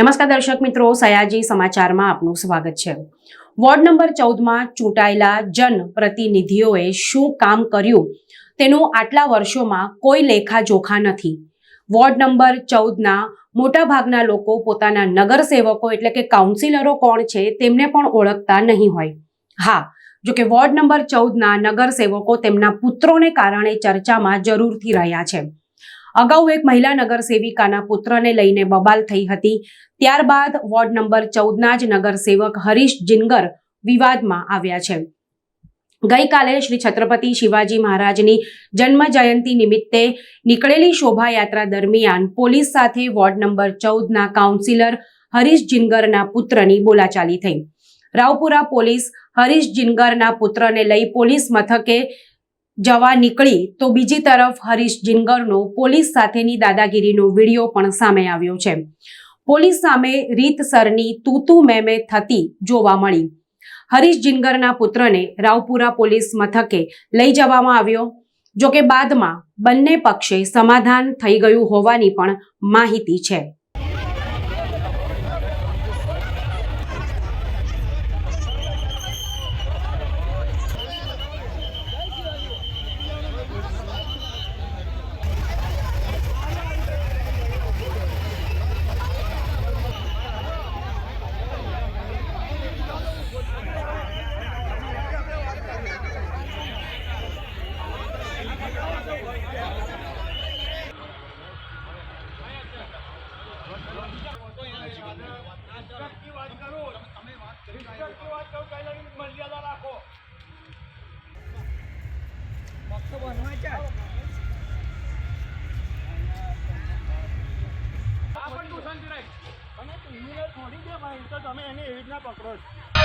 નમસ્કાર દર્શક મિત્રો, સયાજી સમાચારમાં આપનું સ્વાગત છે. વોર્ડ નંબર ચૌદમાં ચૂંટાયેલા જનપ્રતિનિધિઓએ શું કામ કર્યું? તેનું આટલા વર્ષોમાં કોઈ લેખાજોખા નથી. વોર્ડ નંબર ચૌદના મોટાભાગના લોકો પોતાના નગરસેવકો એટલે કે કાઉન્સિલરો કોણ છે તેમને પણ ઓળખતા નહીં હોય. હા જો કે વોર્ડ નંબર ચૌદના નગરસેવકો તેમના પુત્રોને કારણે ચર્ચામાં જરૂરથી રહ્યા છે. અગાઉ એક મહિલા નગરસેવિકાના પુત્રને લઈને બબાલ થઈ હતી. ત્યારબાદ વોર્ડ નંબર ચૌદના જ નગરસેવક હરીશ જિનગર વિવાદમાં આવ્યા છે. ગઈકાલે શ્રી છત્રપતિ શિવાજી મહારાજની જન્મ જયંતિ નિમિત્તે નીકળેલી શોભાયાત્રા દરમિયાન પોલીસ સાથે વોર્ડ નંબર ચૌદના કાઉન્સિલર હરીશ જિનગરના પુત્રની બોલાચાલી થઈ. રાવપુરા પોલીસ હરીશ જિનગરના પુત્રને લઈ પોલીસ મથકે જવા નીકળી તો બીજી તરફ હરીશ જિંગરનો પોલીસ સાથેની દાદાગીરીનો વીડિયો પણ સામે આવ્યો છે. પોલીસ સામે રીતસરની તૂતુ મેમે થતી જોવા મળી. હરીશ જિંગરના પુત્રને રાવપુરા પોલીસ મથકે લઈ જવામાં આવ્યો. જોકે બાદમાં બંને પક્ષે સમાધાન થઈ ગયું હોવાની પણ માહિતી છે. મર્યાદા રાખો. બનવા ચાલ આ પણ તું શાંતિ રાખ. અને ટીવીને થોડી દે ભાઈ તો તમે એને એવી રીતના પકડો છો.